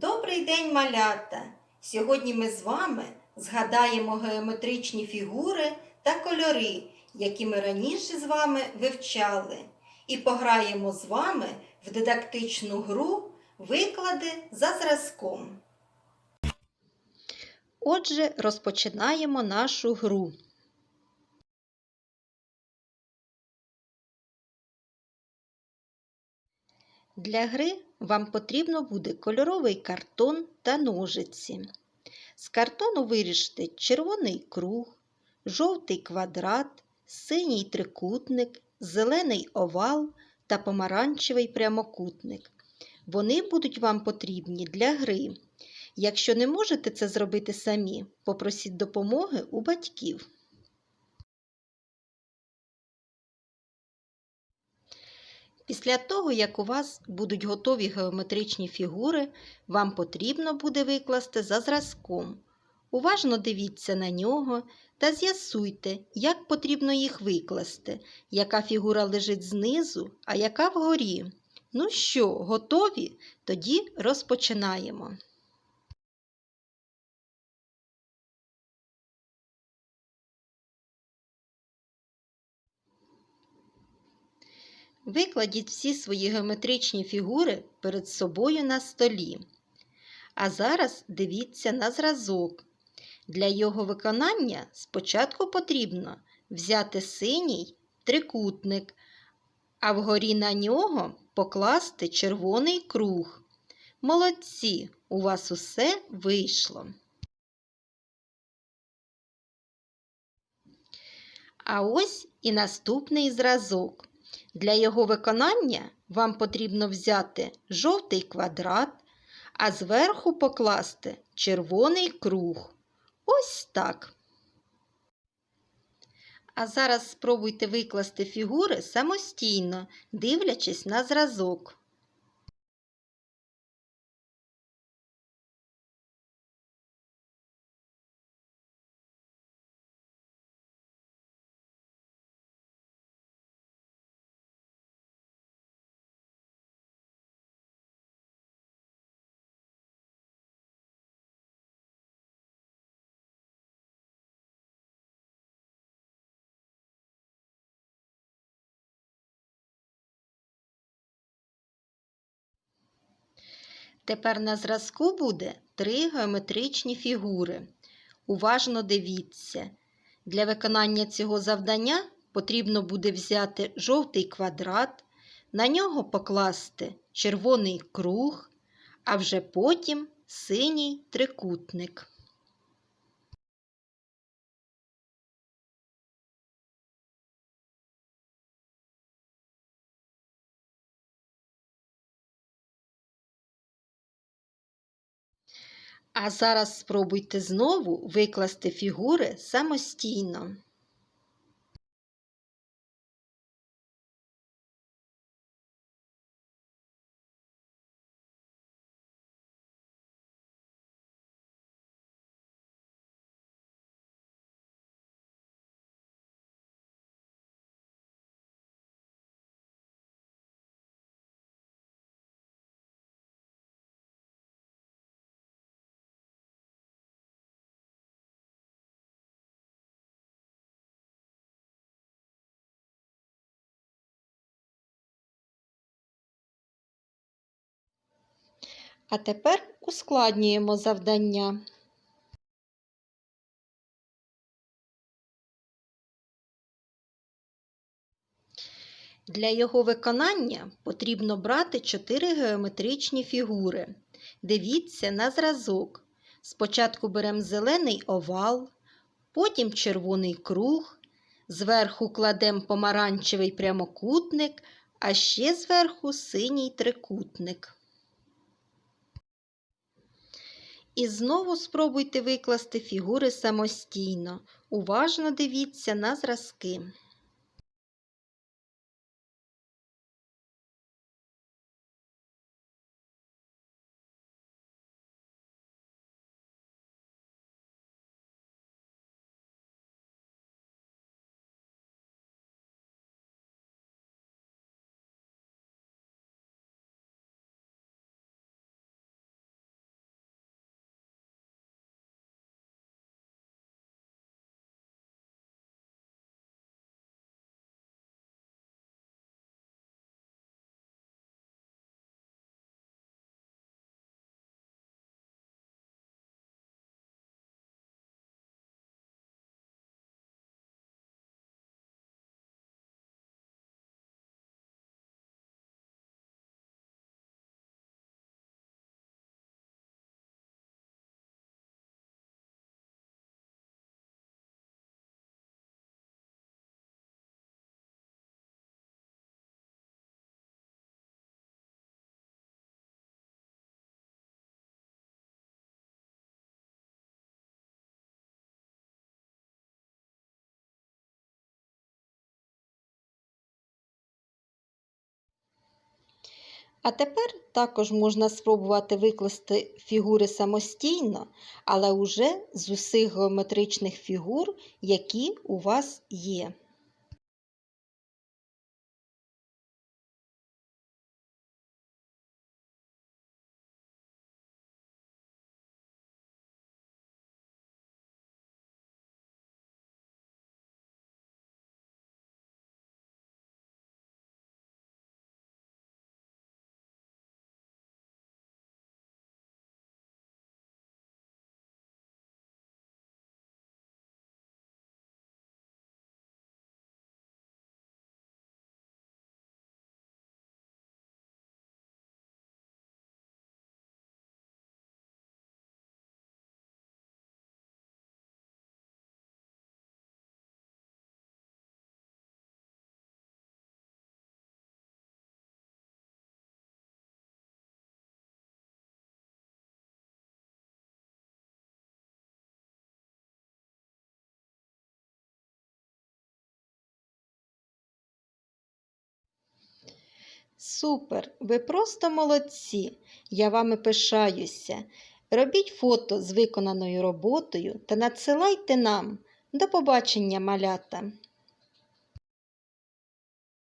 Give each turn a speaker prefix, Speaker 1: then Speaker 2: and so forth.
Speaker 1: Добрий день, малята! Сьогодні ми з вами згадаємо геометричні фігури та кольори, які ми раніше з вами вивчали, і пограємо з вами в дидактичну гру Виклади за зразком. Отже, розпочинаємо нашу гру. Для гри вам потрібно буде кольоровий картон та ножиці. З картону виріжте червоний круг, жовтий квадрат, синій трикутник, зелений овал та помаранчевий прямокутник. Вони будуть вам потрібні для гри. Якщо не можете це зробити самі, попросіть допомоги у батьків. Після того, як у вас будуть готові геометричні фігури, вам потрібно буде викласти за зразком. Уважно дивіться на нього та з'ясуйте, як потрібно їх викласти, яка фігура лежить знизу, а яка вгорі. Ну що, готові? Тоді розпочинаємо. Викладіть всі свої геометричні фігури перед собою на столі. А зараз дивіться на зразок. Для його виконання спочатку потрібно взяти синій трикутник, а вгорі на нього покласти червоний круг. Молодці, у вас усе вийшло. А ось і наступний зразок. Для його виконання вам потрібно взяти жовтий квадрат, а зверху покласти червоний круг. Ось так. А зараз спробуйте викласти фігури самостійно, дивлячись на зразок. Тепер на зразку буде три геометричні фігури. Уважно дивіться. Для виконання цього завдання потрібно буде взяти жовтий квадрат, на нього покласти червоний круг, а вже потім синій трикутник. А зараз спробуйте знову викласти фігури самостійно. А тепер ускладнюємо завдання. Для його виконання потрібно брати чотири геометричні фігури. Дивіться на зразок. Спочатку беремо зелений овал, потім червоний круг, зверху кладемо помаранчевий прямокутник, а ще зверху синій трикутник. І знову спробуйте викласти фігури самостійно. Уважно дивіться на зразки. А тепер також можна спробувати викласти фігури самостійно, але уже з усіх геометричних фігур, які у вас є. Супер! Ви просто молодці! Я вами пишаюся. Робіть фото з виконаною роботою та надсилайте нам. До побачення, малята!